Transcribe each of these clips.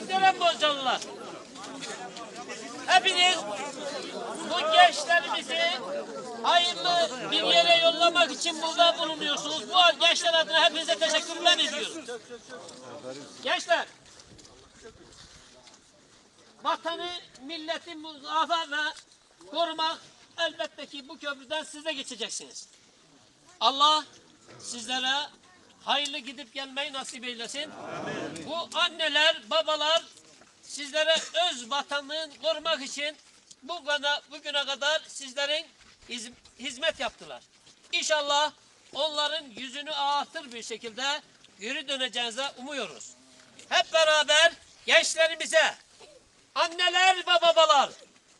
Muhterem Bozalılar. Hepiniz bu gençlerimizi hayırlı bir yere yollamak için burada bulunuyorsunuz. Bu gençler adına hepinize teşekkürler ediyorum. Gençler, vatanı, milleti müdafaa ve korumak elbette ki bu köprüden siz de geçeceksiniz. Allah sizlere hayırlı gidip gelmeyi nasip eylesin. Bu anneler, babalar sizlere öz vatanını korumak için bu kadar, bugüne kadar sizlerin hiz- hizmet yaptılar. İnşallah onların yüzünü ağartır bir şekilde geri döneceğinize umuyoruz. Hep beraber gençlerimize, anneler ve babalar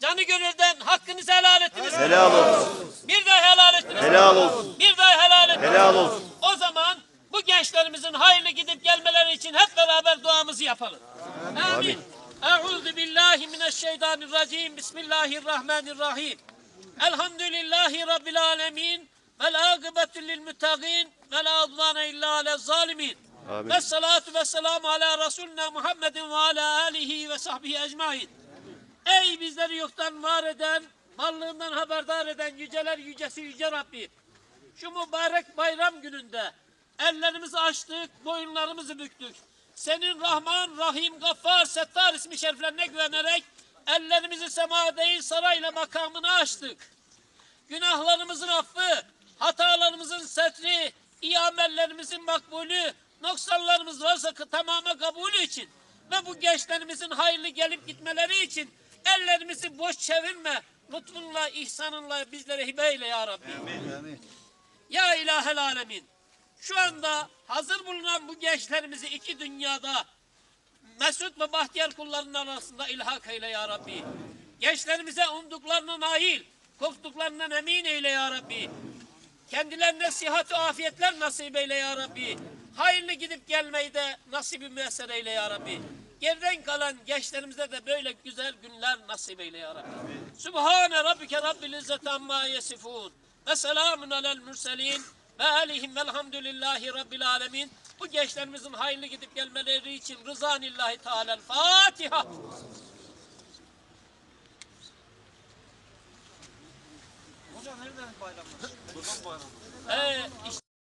canı gönülden hakkınızı helal ettiniz. Helal olsun. Bir daha helal ettiniz. Helal olsun. Bir daha helal ettiniz. Helal olsun. O zaman gençlerimizin hayırlı gidip gelmeleri için hep beraber duamızı yapalım. Amin. Euzu billahi mineşşeytanirracim. Bismillahirrahmanirrahim. Elhamdülillahi rabbil alamin. Vel akibetu lil muttaqin ve la udvane illa alel zalimin. Amin. Ve salatu ve selamu ala Resulina Muhammedin ve ala alihi ve sahbihi ecmain. Ey bizleri yoktan var eden, varlığından haberdar eden yüceler yücesi yüce Rabbim. Şu mübarek bayram gününde ellerimizi açtık, boyunlarımızı büktük. Senin Rahman, Rahim, Gaffar, Settar ismi şeriflerine güvenerek ellerimizi sema değil sarayla makamını açtık. Günahlarımızın affı, hatalarımızın setri, iyi amellerimizin makbulü, noksanlarımız varsa tamamı kabulü için ve bu gençlerimizin hayırlı gelip gitmeleri için ellerimizi boş çevirme, lütfunla, ihsanınla bizlere hibe eyle ya Rabbi. Ya ilahel alemin. Şu anda hazır bulunan bu gençlerimizi iki dünyada mesut ve bahtiyar kullarının arasında ilhak eyle ya Rabbi. Gençlerimize umduklarına nail, korktuklarından emin eyle ya Rabbi. Kendilerine sihat afiyetler nasip eyle ya Rabbi. Hayırlı gidip gelmeyi de nasibi müyesser eyle ya Rabbi. Geriden kalan gençlerimize de böyle güzel günler nasip eyle ya Rabbi. Sübhane Rabbike Rabbil İzzeti Amma Yesifun. Ve selamun alel mürselin. Ve aleyhim velhamdülillahi Rabbil Alemin. Bu gençlerimizin hayırlı gidip gelmeleri için rızanillahi Teala. Fatiha. Hocam nereden bayramlar? Kurban bayramı. Ee, işte